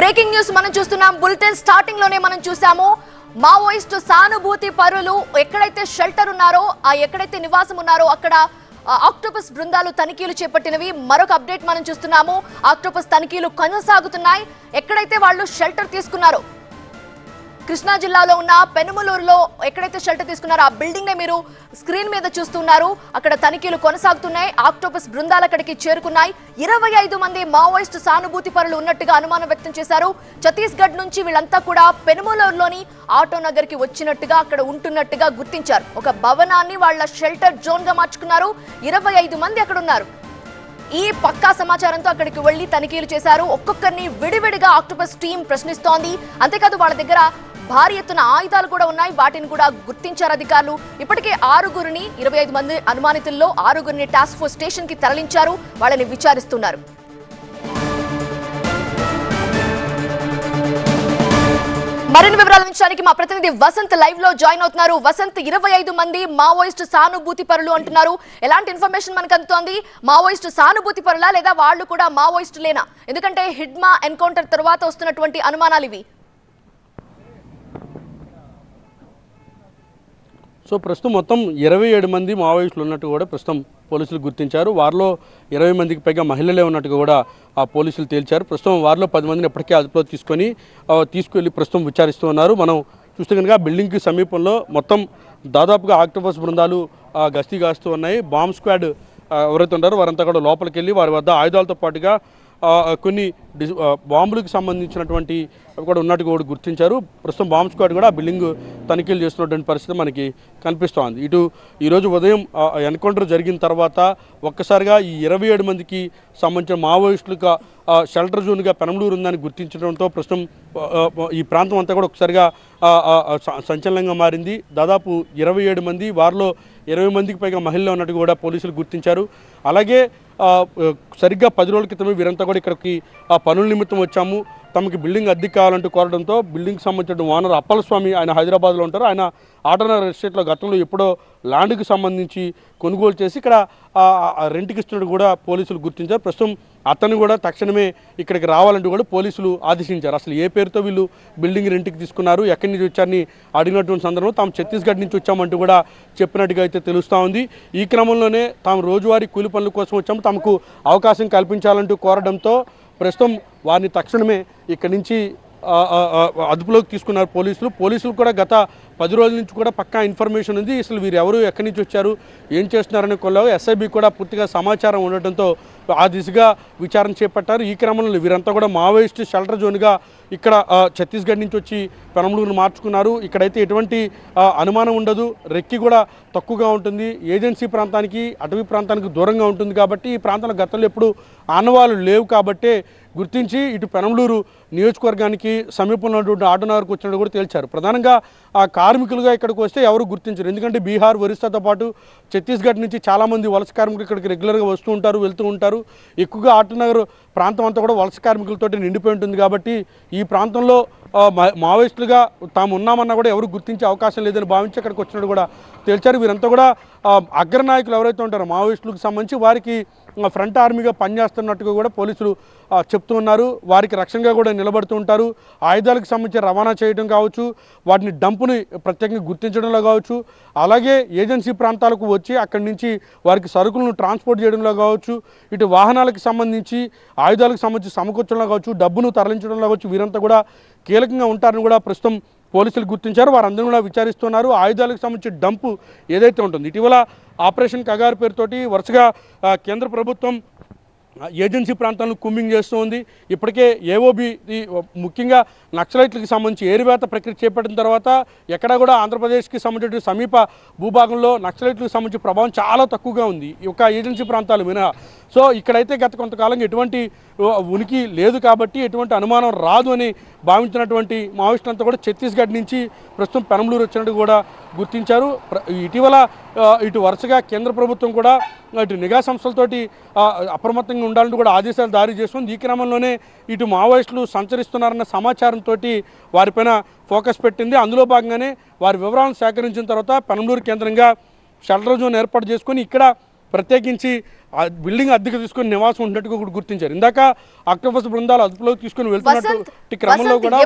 Breaking news మనం చూస్తున్నాం. Bulletin స్టార్టింగ్లోనే మనం చూసాము మావోయిస్టు సానుభూతి పరులు ఎక్కడైతే షెల్టర్ ఉన్నారో ఆ ఎక్కడైతే నివాసం ఉన్నారో అక్కడ ఆక్టోపస్ బృందాలు తనిఖీలు చేపట్టినవి. మరొక అప్డేట్ మనం చూస్తున్నాము. ఆక్టోపస్ తనిఖీలు కొనసాగుతున్నాయి. ఎక్కడైతే వాళ్ళు షెల్టర్ తీసుకున్నారో కృష్ణా జిల్లాలో ఉన్న పెనుమలూరులో ఎక్కడైతే షెల్టర్ తీసుకున్నారో ఆ బిల్డింగ్ నే మీరు స్క్రీన్ మీద చూస్తున్నారు. అక్కడ తనిఖీలు కొనసాగుతున్నాయి. ఆక్టోపస్ బృందాలు అక్కడికి చేరుకున్నాయి. ఇరవై ఐదు మంది మావోయిస్టు సానుభూతి పరులు ఉన్నట్టుగా అనుమానం వ్యక్తం చేశారు. ఛత్తీస్గఢ్ నుంచి వీళ్ళంతా కూడా పెనుమలూరులోని ఆటో నగర్కి వచ్చినట్టుగా అక్కడ ఉంటున్నట్టుగా గుర్తించారు. ఒక భవనాన్ని వాళ్ళ షెల్టర్ జోన్గా మార్చుకున్నారు. ఇరవై ఐదు మంది అక్కడ ఉన్నారు. ఈ పక్కా సమాచారంతో అక్కడికి వెళ్ళి తనిఖీలు చేశారు. ఒక్కొక్కరిని విడివిడిగా ఆక్టోపస్ టీం ప్రశ్నిస్తోంది. అంతేకాదు వాళ్ళ దగ్గర భారీ ఎత్తున ఆయుధాలు కూడా ఉన్నాయి. వాటిని కూడా గుర్తించారు అధికారులు. ఇప్పటికే ఆరుగురిని ఇరవై ఐదు మంది అనుమానితుల్లో ఆరుగురిని టాస్క్ ఫోర్స్ స్టేషన్కి తరలించారు. వాళ్ళని విచారిస్తున్నారు. మరిన్ని వివరాలు అందించడానికి మా ప్రతినిధి వసంత్ లైవ్లో జాయిన్ అవుతున్నారు. వసంత్ ఇరవై ఐదు మంది మావోయిస్ట్ సానుభూతి పరులు అంటున్నారు. ఎలాంటి ఇన్ఫర్మేషన్ మనకు అందుతోంది? మావోయిస్ట్ సానుభూతి పరులా లేదా వాళ్ళు కూడా మావోయిస్టులేనా? ఎందుకంటే హిడ్మా ఎన్కౌంటర్ తర్వాత వస్తున్నటువంటి అనుమానాలు ఇవి. సో ప్రస్తుతం మొత్తం ఇరవై ఏడు మంది మావోయిస్టులు ఉన్నట్టు కూడా ప్రస్తుతం పోలీసులు గుర్తించారు. వారిలో ఇరవై మందికి పైగా మహిళలే ఉన్నట్టుగా కూడా ఆ పోలీసులు తేల్చారు. ప్రస్తుతం వారిలో పది మందిని ఇప్పటికే అదుపులో తీసుకొని ఆ, తీసుకెళ్ళి ప్రస్తుతం విచారిస్తూ ఉన్నారు. మనం చూస్తే కనుక బిల్డింగ్కి సమీపంలో మొత్తం దాదాపుగా ఆక్టోపస్ బృందాలు గస్తీ కాస్తూ ఉన్నాయి. బాంబ్ స్క్వాడ్ ఎవరైతే ఉన్నారో వారంతా కూడా లోపలికి వెళ్ళి వారి వద్ద ఆయుధాలతో పాటుగా కొన్ని బాంబులకు సంబంధించినటువంటి కూడా ఉన్నట్టు కూడా గుర్తించారు. ప్రస్తుతం బాంబ్ స్క్వాడ్ కూడా ఆ బిల్డింగ్ తనిఖీలు చేస్తున్నటువంటి పరిస్థితి మనకి కనిపిస్తోంది. ఇటు ఈరోజు ఉదయం ఎన్కౌంటర్ జరిగిన తర్వాత ఒక్కసారిగా ఈ ఇరవై ఏడు మందికి సంబంధించిన మావోయిస్టులుగా షెల్టర్ జోన్గా పెనమలూరు ఉందని గుర్తించడంతో ప్రస్తుతం ఈ ప్రాంతం అంతా కూడా ఒకసారిగా స- సంచలనంగా మారింది. దాదాపు ఇరవై ఏడు మంది వారిలో ఇరవై మందికి పైగా మహిళలు ఉన్నట్టు కూడా పోలీసులు గుర్తించారు. అలాగే సరిగ్గా పది రోజుల క్రితమే వీరంతా కూడా ఇక్కడికి ఆ పనుల నిమిత్తం వచ్చాము. తమకి బిల్డింగ్ అద్దెకి కావాలంటూ కోరడంతో బిల్డింగ్కి సంబంధించిన ఓనర్ అప్పలస్వామి ఆయన హైదరాబాద్లో ఉంటారు. ఆయన ఆటోనగర్ ఎస్టేట్లో గతంలో ఎప్పుడో ల్యాండ్కి సంబంధించి కొనుగోలు చేసి ఇక్కడ రెంట్కి ఇస్తున్నట్టు కూడా పోలీసులు గుర్తించారు. ప్రస్తుతం అతను కూడా తక్షణమే ఇక్కడికి రావాలంటూ కూడా పోలీసులు ఆదేశించారు. అసలు ఏ పేరుతో వీళ్ళు బిల్డింగ్ రెంట్కి తీసుకున్నారు ఎక్కడి నుంచి వచ్చారని అడిగినటువంటి సందర్భంలో తాము ఛత్తీస్గఢ్ నుంచి వచ్చామంటూ కూడా చెప్పినట్టుగా అయితే తెలుస్తూ ఉంది. ఈ క్రమంలోనే తాము రోజువారీ కూలి పనుల కోసం వచ్చాము. తమకు అవకాశం కల్పించాలంటూ కోరడంతో ప్రస్తుతం వారిని తక్షణమే ఇక్కడి నుంచి అదుపులోకి తీసుకున్నారు పోలీసులు. పోలీసులు కూడా గత పది రోజుల నుంచి కూడా పక్కా ఇన్ఫర్మేషన్ ఉంది. అసలు వీరు ఎవరు ఎక్కడి నుంచి వచ్చారు ఏం చేస్తున్నారని కొల్లో ఎస్ఐబి కూడా పూర్తిగా సమాచారం ఉండటంతో ఆ దిశగా విచారణ చేపట్టారు. ఈ క్రమంలో వీరంతా కూడా మావోయిస్ట్ షెల్టర్ జోన్గా ఇక్కడ ఛత్తీస్గఢ్ నుంచి వచ్చి పెనమలూరును మార్చుకున్నారు. ఇక్కడైతే ఎటువంటి అనుమానం ఉండదు. రెక్కి కూడా తక్కువగా ఉంటుంది. ఏజెన్సీ ప్రాంతానికి అటవీ ప్రాంతానికి దూరంగా ఉంటుంది కాబట్టి ఈ ప్రాంతంలో గతంలో ఎప్పుడు ఆనవాళ్ళు లేవు కాబట్టే గుర్తించి ఇటు పెనంలూరు నియోజకవర్గానికి సమీపంలో ఉన్నటువంటి ఆటోనగర్కి వచ్చినట్టు కూడా తేల్చారు. ప్రధానంగా ఆ కార్మికులుగా ఇక్కడికి వస్తే ఎవరు గుర్తించరు. ఎందుకంటే బీహార్ ఒరిస్సాతో పాటు ఛత్తీస్గఢ్ నుంచి చాలామంది వలస కార్మికులు ఇక్కడికి రెగ్యులర్గా వస్తూ ఉంటారు వెళ్తూ ఉంటారు. ఎక్కువగా ఆటోనగర్ ప్రాంతం అంతా కూడా వలస కార్మికులతోటి నిండిపోయి ఉంటుంది కాబట్టి ఈ ప్రాంతంలో మా- మావోయిస్టులుగా తాము ఉన్నామన్నా కూడా ఎవరు గుర్తించే అవకాశం లేదని భావించి అక్కడికి వచ్చినట్టు కూడా తేల్చారు. వీరంతా కూడా అగ్రనాయకులు ఎవరైతే ఉంటారో మావోయిస్టులకు సంబంధించి వారికి ఫ్రంట్ ఆర్మీగా పనిచేస్తున్నట్టుగా కూడా పోలీసులు చెప్తూ ఉన్నారు వారికి రక్షణగా కూడా నిలబడుతూ ఉంటారు. ఆయుధాలకు సంబంధించి రవాణా చేయడం కావచ్చు వాటిని డంపుని ప్రత్యేకంగా గుర్తించడంలో కావచ్చు అలాగే ఏజెన్సీ ప్రాంతాలకు వచ్చి అక్కడి నుంచి వారికి సరుకులను ట్రాన్స్పోర్ట్ చేయడంలో కావచ్చు ఇటు వాహనాలకు సంబంధించి ఆయుధాలకు సంబంధించి సమకూర్చడంలో కావచ్చు డబ్బును తరలించడంలో కావచ్చు వీరంతా కూడా కీలకంగా ఉంటారని కూడా ప్రస్తుతం పోలీసులు గుర్తించారు వారందరూ కూడా విచారిస్తున్నారు. ఆయుధాలకు సంబంధించి డంపు ఏదైతే ఉంటుంది ఇటీవల ఆపరేషన్ కగారు పేరుతోటి వరుసగా కేంద్ర ప్రభుత్వం ఏజెన్సీ ప్రాంతాలను కుమ్మింగ్ చేస్తోంది ఇప్పటికే ఏఓబి ముఖ్యంగా నక్సలైట్లకు సంబంధించి ఏరివేత ప్రక్రియ చేపట్టిన తర్వాత ఎక్కడా కూడా ఆంధ్రప్రదేశ్కి సంబంధించిన సమీప భూభాగంలో నక్సలైట్లకు సంబంధించి ప్రభావం చాలా తక్కువగా ఉంది. ఈ యొక్క ఏజెన్సీ ప్రాంతాలు మినహా. సో ఇక్కడైతే గత కొంతకాలంగా ఎటువంటి ఉనికి లేదు కాబట్టి ఎటువంటి అనుమానం రాదు అని భావించినటువంటి మావోయిస్టులంతా కూడా ఛత్తీస్గఢ్ నుంచి ప్రస్తుతం పెనమలూరు వచ్చినట్టు కూడా గుర్తించారు. ఇటీవల ఇటు వరుసగా కేంద్ర ప్రభుత్వం కూడా ఇటు నిఘా సంస్థలతోటి అప్రమత్తంగా ఉండాలని కూడా ఆదేశాలు జారీ చేస్తుంది ఈ క్రమంలోనే ఇటు మావోయిస్టులు సంచరిస్తున్నారన్న సమాచారంతో వారిపైన ఫోకస్ పెట్టింది. అందులో భాగంగానే వారి వివరాలను సేకరించిన తర్వాత పెనంలూరు కేంద్రంగా షెల్టర్ జోన్ ఏర్పాటు చేసుకొని ఇక్కడ ప్రత్యేకించి బిల్డింగ్ అద్దెకు తీసుకొని నివాసం ఉన్నట్టుగా కూడా గుర్తించారు. ఇందాక ఆక్టోపస్ బృందాలు అదుపులోకి తీసుకొని వెళ్తున్నట్టు క్రమంలో కూడా.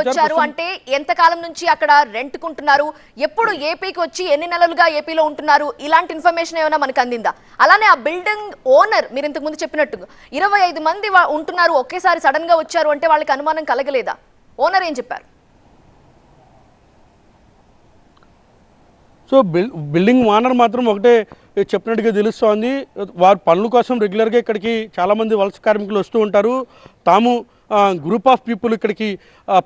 వచ్చారు? అంటే ఎంత కాలం నుంచి అక్కడ రెంట్కుంటున్నారు? ఎప్పుడు ఏపీకి వచ్చి ఎన్ని నెలలుగా ఏపీలో ఉంటున్నారు? ఇలాంటి ఇన్ఫర్మేషన్ ఏమైనా మనకు అందిందా? అలానే ఆ బిల్డింగ్ ఓనర్ మీరు ఇంతకు ముందు చెప్పినట్టు ఇరవై ఐదు మంది ఉంటున్నారు ఒకేసారి సడన్గా వచ్చారు అంటే వాళ్ళకి అనుమానం కలగలేదా? ఓనర్ ఏం చెప్పారు? సో బిల్ బిల్డింగ్ ఓనర్ మాత్రం ఒకటే చెప్పినట్టుగా తెలుస్తోంది. వారు పనుల కోసం రెగ్యులర్గా ఇక్కడికి చాలామంది వలస కార్మికులు వస్తూ ఉంటారు. తాము గ్రూప్ ఆఫ్ పీపుల్ ఇక్కడికి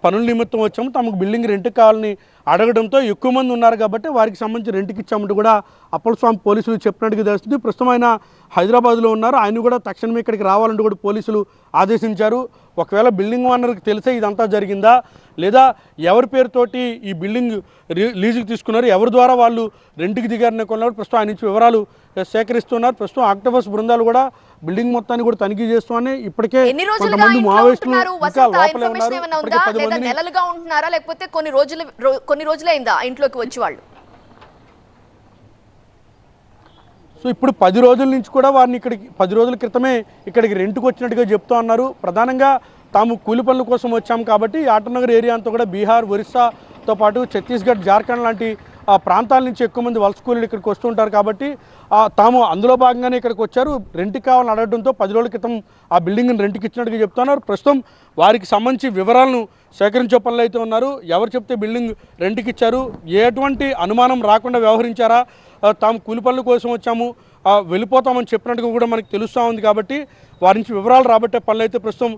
పనుల నిమిత్తం వచ్చాము. తమకు బిల్డింగ్ రెంట్కి కావాలని అడగడంతో ఎక్కువ మంది ఉన్నారు కాబట్టి వారికి సంబంధించి రెంట్కి ఇచ్చామంటూ కూడా అప్పల స్వామి పోలీసులు చెప్పినట్టుగా తెలుస్తుంది. ప్రస్తుతం ఆయన హైదరాబాద్లో ఉన్నారు. ఆయన కూడా తక్షణమే ఇక్కడికి రావాలంటూ కూడా పోలీసులు ఆదేశించారు. ఒకవేళ బిల్డింగ్ ఓనర్కి తెలిసే ఇదంతా జరిగిందా? లేదా ఎవరి పేరుతోటి ఈ బిల్డింగ్ లీజుకి తీసుకున్నారు? ఎవరి ద్వారా వాళ్ళు రెంట్కి దిగారని కొన్నారు ప్రస్తుతం ఆయన నుంచి వివరాలు సేకరిస్తున్నారు. ప్రస్తుతం ఆక్టోబస్ బృందాలు కూడా బిల్డింగ్ మొత్తాన్ని కూడా తనిఖీ చేస్తున్నాయి ఇప్పటికే కొంతమంది మావోయిస్టులు ఇంకా లోపలే ఉన్నారు. నెలలుగా ఉంటున్నారా? లేకపోతే కొన్ని రోజులు కొన్ని రోజులే అయిందా ఇంట్లోకి వచ్చి వాళ్ళు? సో ఇప్పుడు పది రోజుల నుంచి కూడా వారిని ఇక్కడికి పది రోజుల క్రితమే ఇక్కడికి రెంట్కి వచ్చినట్టుగా చెప్తూ ఉన్నారు. ప్రధానంగా తాము కూలి పనుల కోసం వచ్చాం కాబట్టి ఆటనగర్ ఏరియా అంతా కూడా బీహార్ ఒరిస్సాతో పాటు ఛత్తీస్గఢ్ జార్ఖండ్ లాంటి ఆ ప్రాంతాల నుంచి ఎక్కువ మంది వలస కూలీలు ఇక్కడికి వస్తుంటారు కాబట్టి తాము అందులో భాగంగానే ఇక్కడికి వచ్చారు. రెంట్కి కావాలని అడగడంతో పది రోజుల క్రితం ఆ బిల్డింగ్ని రెంట్కి ఇచ్చినట్టుగా చెప్తున్నారు. ప్రస్తుతం వారికి సంబంధించి వివరాలను సేకరించే పనులు అయితే ఉన్నారు. ఎవరు చెప్తే బిల్డింగ్ రెంట్కి ఇచ్చారు? ఎటువంటి అనుమానం రాకుండా వ్యవహరించారా? తాము కూలి పనుల కోసం వచ్చాము. వెళ్ళిపోతామని చెప్పినట్టుగా కూడా మనకు తెలుస్తూ ఉంది కాబట్టి వారి నుంచి వివరాలు రాబట్టే పనులు అయితే ప్రస్తుతం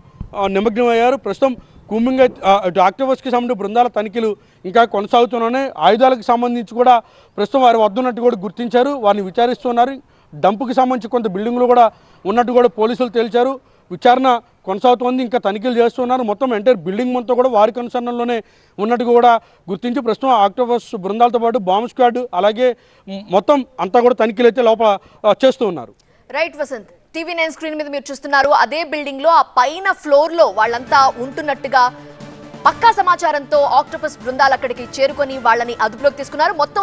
నిమగ్నమయ్యారు. ప్రస్తుతం కూమింగ్ అయితే- ఇటు ఆక్టోబస్కి సంబంధించిన బృందాల తనిఖీలు ఇంకా కొనసాగుతున్నాయి ఆయుధాలకు సంబంధించి కూడా ప్రస్తుతం వారి వద్ద ఉన్నట్టు కూడా గుర్తించారు. వారిని విచారిస్తున్నారు. డంపుకి సంబంధించి కొంత బిల్డింగ్లు కూడా ఉన్నట్టు కూడా పోలీసులు తేల్చారు. విచారణ కొనసాగుతోంది. ఇంకా తనిఖీలు చేస్తున్నారు. మొత్తం ఎంటైర్ బిల్డింగ్ మొత్తం కూడా వారి కనుసరణలోనే ఉన్నట్టుగా కూడా గుర్తించి ప్రస్తుతం ఆక్టోబస్ బృందాలతో పాటు బాంబ్ స్క్వాడ్ అలాగే మొత్తం అంతా కూడా తనిఖీలు అయితే లోపల చేస్తూ ఉన్నారు. Right Vasanth. TV nine screen మీద మీరు చూస్తున్నారు. అదే బిల్డింగ్లో ఆ పైన ఫ్లోర్లో వాళ్ళంతా ఉంటున్నట్టుగా పక్కా సమాచారంతో ఆక్టోపస్ బృందాలు అక్కడికి చేరుకొని వాళ్ళని అదుపులోకి తీసుకున్నారు. మొత్తం